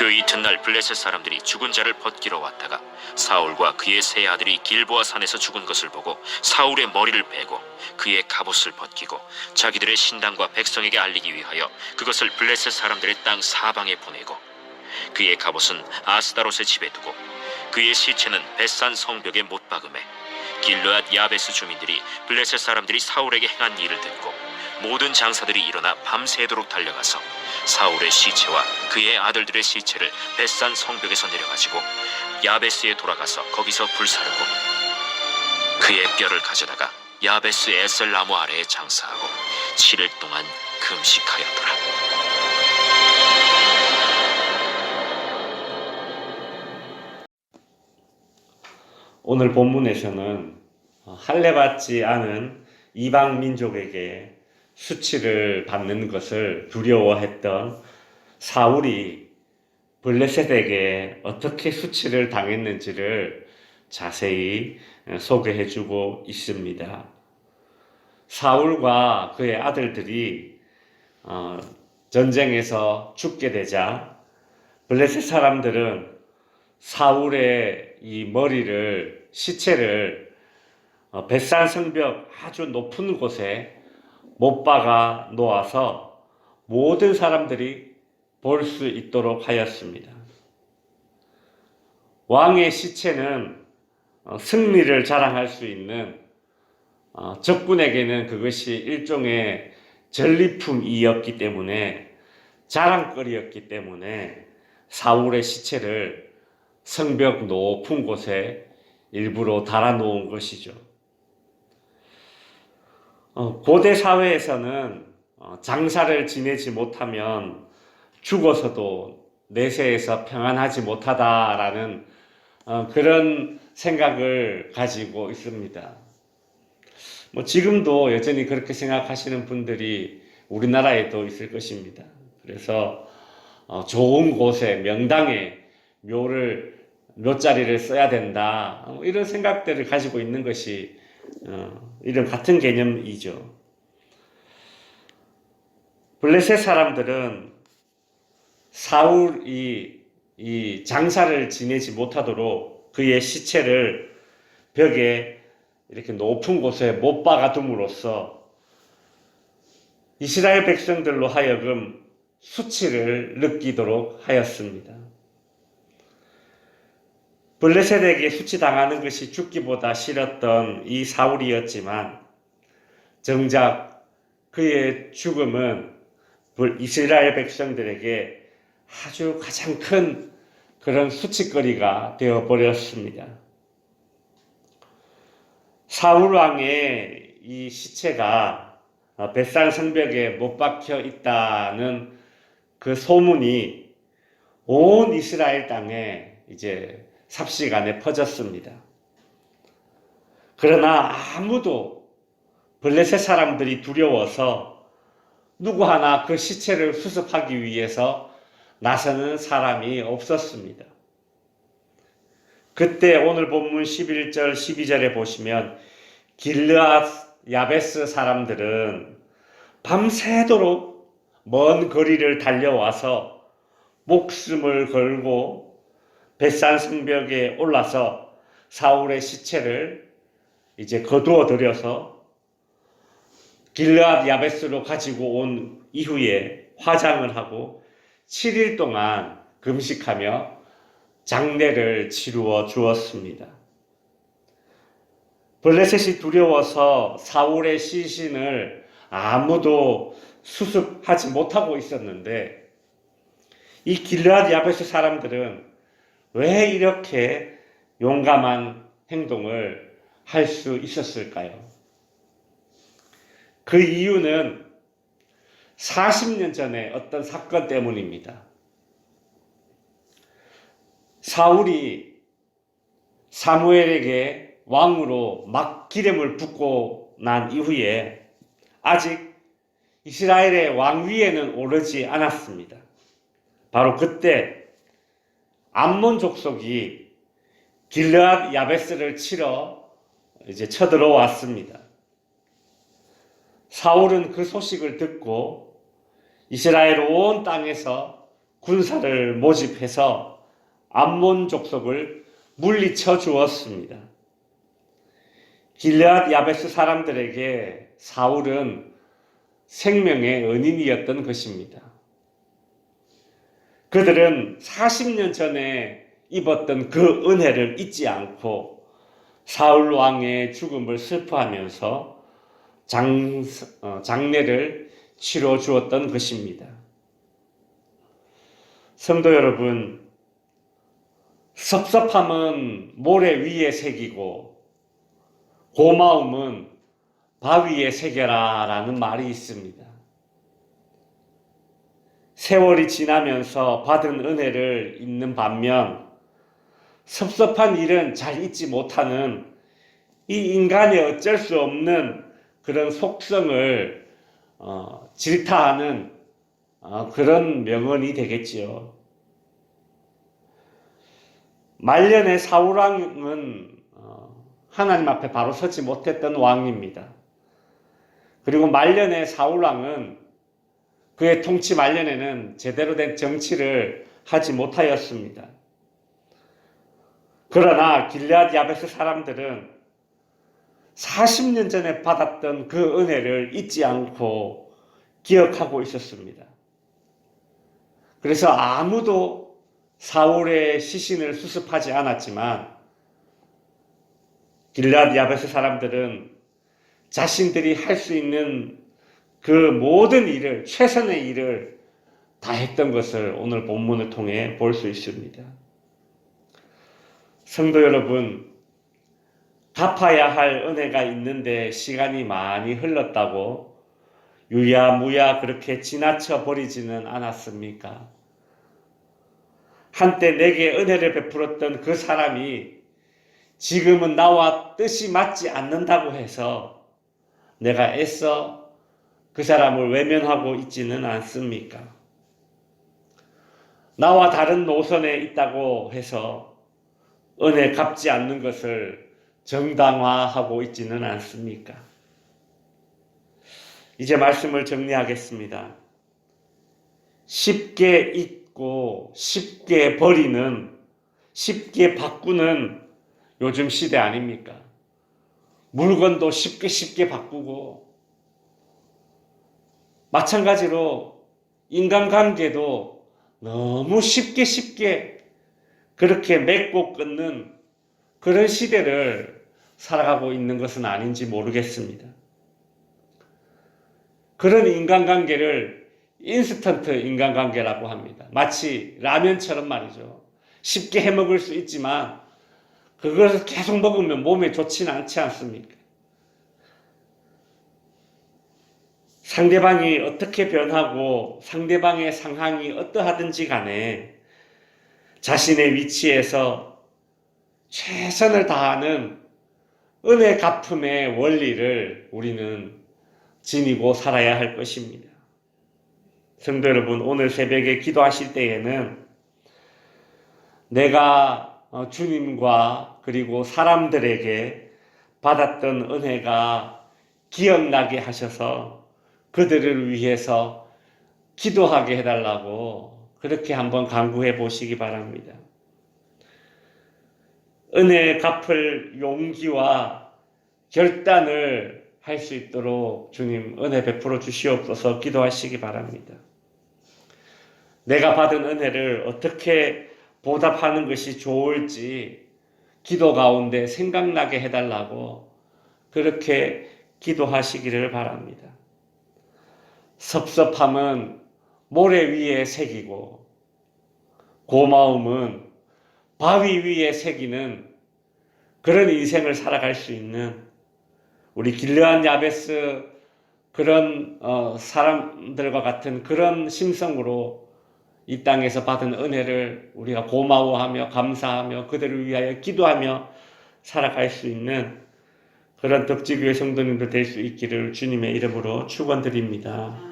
그 이튿날 블레셋 사람들이 죽은 자를 벗기러 왔다가 사울과 그의 세 아들이 길보아 산에서 죽은 것을 보고 사울의 머리를 베고 그의 갑옷을 벗기고 자기들의 신당과 백성에게 알리기 위하여 그것을 블레셋 사람들의 땅 사방에 보내고 그의 갑옷은 아스다롯의 집에 두고 그의 시체는 벳산 성벽에 못 박음해 길르앗 야베스 주민들이 블레셋 사람들이 사울에게 행한 일을 듣고 모든 장사들이 일어나 밤새도록 달려가서 사울의 시체와 그의 아들들의 시체를 벳산 성벽에서 내려가지고 야베스에 돌아가서 거기서 불사르고 그의 뼈를 가져다가 야베스 에셀 나무 아래에 장사하고 7일 동안 금식하였더라. 오늘 본문에서는 할례 받지 않은 이방 민족에게 수치를 받는 것을 두려워했던 사울이 블레셋에게 어떻게 수치를 당했는지를 자세히 소개해주고 있습니다. 사울과 그의 아들들이 어, 전쟁에서 죽게 되자 블레셋 사람들은 사울의 이 머리를 시체를 어, 벳산 성벽 아주 높은 곳에 못 박아 놓아서 모든 사람들이 볼 수 있도록 하였습니다. 왕의 시체는 어, 승리를 자랑할 수 있는 어, 적군에게는 그것이 일종의 전리품이었기 때문에 자랑거리였기 때문에 사울의 시체를 성벽 높은 곳에 일부러 달아놓은 것이죠. 어, 고대 사회에서는 어, 장사를 지내지 못하면 죽어서도 내세에서 평안하지 못하다라는 어, 그런 생각을 가지고 있습니다. 뭐 지금도 여전히 그렇게 생각하시는 분들이 우리나라에도 있을 것입니다. 그래서 어, 좋은 곳에 명당에 묘를 묘자리를 써야 된다 어, 이런 생각들을 가지고 있는 것이 어, 이런 같은 개념이죠. 블레셋 사람들은 사울이 이 장사를 지내지 못하도록 그의 시체를 벽에 이렇게 높은 곳에 못 박아 둠으로써 이스라엘 백성들로 하여금 수치를 느끼도록 하였습니다. 블레셋에게 수치당하는 것이 죽기보다 싫었던 이 사울이었지만 정작 그의 죽음은 이스라엘 백성들에게 아주 가장 큰 그런 수치거리가 되어 버렸습니다. 사울 왕의 이 시체가 벳산 성벽에 못 박혀 있다는 그 소문이 온 이스라엘 땅에 이제 삽시간에 퍼졌습니다. 그러나 아무도 블레셋 사람들이 두려워서 누구 하나 그 시체를 수습하기 위해서 나서는 사람이 없었습니다. 그때 오늘 본문 11절 12절에 보시면 길르앗 야베스 사람들은 밤새도록 먼 거리를 달려와서 목숨을 걸고 벳산 성벽에 올라서 사울의 시체를 이제 거두어 들여서 길르앗 야베스로 가지고 온 이후에 화장을 하고 7일 동안 금식하며 장례를 치루어 주었습니다. 블레셋이 두려워서 사울의 시신을 아무도 수습하지 못하고 있었는데 이 길르앗 야베스 사람들은 왜 이렇게 용감한 행동을 할 수 있었을까요? 그 이유는 40년 전에 어떤 사건 때문입니다. 사울이 사무엘에게 왕으로 막 기름을 붓고 난 이후에 아직 이스라엘의 왕위에는 오르지 않았습니다. 바로 그때 암몬 족속이 길르앗 야베스를 치러 이제 쳐들어왔습니다. 사울은 그 소식을 듣고 이스라엘 온 땅에서 군사를 모집해서 암몬 족속을 물리쳐 주었습니다. 길앗 야베스 사람들에게 사울은 생명의 은인이었던 것입니다. 그들은 40년 전에 입었던 그 은혜를 잊지 않고 사울 왕의 죽음을 슬퍼하면서 장, 어, 장례를 치러 주었던 것입니다. 성도 여러분, 섭섭함은 모래 위에 새기고 고마움은 바위에 새겨라 라는 말이 있습니다. 세월이 지나면서 받은 은혜를 잊는 반면 섭섭한 일은 잘 잊지 못하는 이 인간의 어쩔 수 없는 그런 속성을 어, 질타하는 어, 그런 명언이 되겠지요. 말년의 사울왕은 어, 하나님 앞에 바로 서지 못했던 왕입니다. 그리고 말년의 사울왕은 그의 통치 말년에는 제대로 된 정치를 하지 못하였습니다. 그러나 길리앗 야베스 사람들은 40년 전에 받았던 그 은혜를 잊지 않고 기억하고 있었습니다. 그래서 아무도 사울의 시신을 수습하지 않았지만 길리앗 야베스 사람들은 자신들이 할 수 있는 그 모든 일을 최선의 일을 다 했던 것을 오늘 본문을 통해 볼 수 있습니다. 성도 여러분, 갚아야 할 은혜가 있는데 시간이 많이 흘렀다고 유야무야 그렇게 지나쳐 버리지는 않았습니까? 한때 내게 은혜를 베풀었던 그 사람이 지금은 나와 뜻이 맞지 않는다고 해서 내가 애써 그 사람을 외면하고 있지는 않습니까? 나와 다른 노선에 있다고 해서 은혜 갚지 않는 것을 정당화하고 있지는 않습니까? 이제 말씀을 정리하겠습니다. 쉽게 잊고 쉽게 버리는 쉽게 바꾸는 요즘 시대 아닙니까? 물건도 쉽게 쉽게 바꾸고 마찬가지로 인간관계도 너무 쉽게 쉽게 그렇게 맺고 끊는 그런 시대를 살아가고 있는 것은 아닌지 모르겠습니다. 그런 인간관계를 인스턴트 인간관계라고 합니다. 마치 라면처럼 말이죠. 쉽게 해 먹을 수 있지만 그것을 계속 먹으면 몸에 좋지는 않지 않습니까? 상대방이 어떻게 변하고 상대방의 상황이 어떠하든지 간에 자신의 위치에서 최선을 다하는 은혜 갚음의 원리를 우리는 지니고 살아야 할 것입니다. 성도 여러분, 오늘 새벽에 기도하실 때에는 내가 어, 주님과 그리고 사람들에게 받았던 은혜가 기억나게 하셔서 그들을 위해서 기도하게 해달라고 그렇게 한번 강구해 보시기 바랍니다. 은혜 갚을 용기와 결단을 할 수 있도록 주님 은혜 베풀어 주시옵소서 기도하시기 바랍니다. 내가 받은 은혜를 어떻게 보답하는 것이 좋을지 기도 가운데 생각나게 해달라고 그렇게 기도하시기를 바랍니다. 섭섭함은 모래 위에 새기고 고마움은 바위 위에 새기는 그런 인생을 살아갈 수 있는 우리 길르한 야베스 그런 어, 사람들과 같은 그런 심성으로 이 땅에서 받은 은혜를 우리가 고마워하며 감사하며 그들을 위하여 기도하며 살아갈 수 있는 그런 덕지교회 성도님들 될 수 있기를 주님의 이름으로 축원드립니다.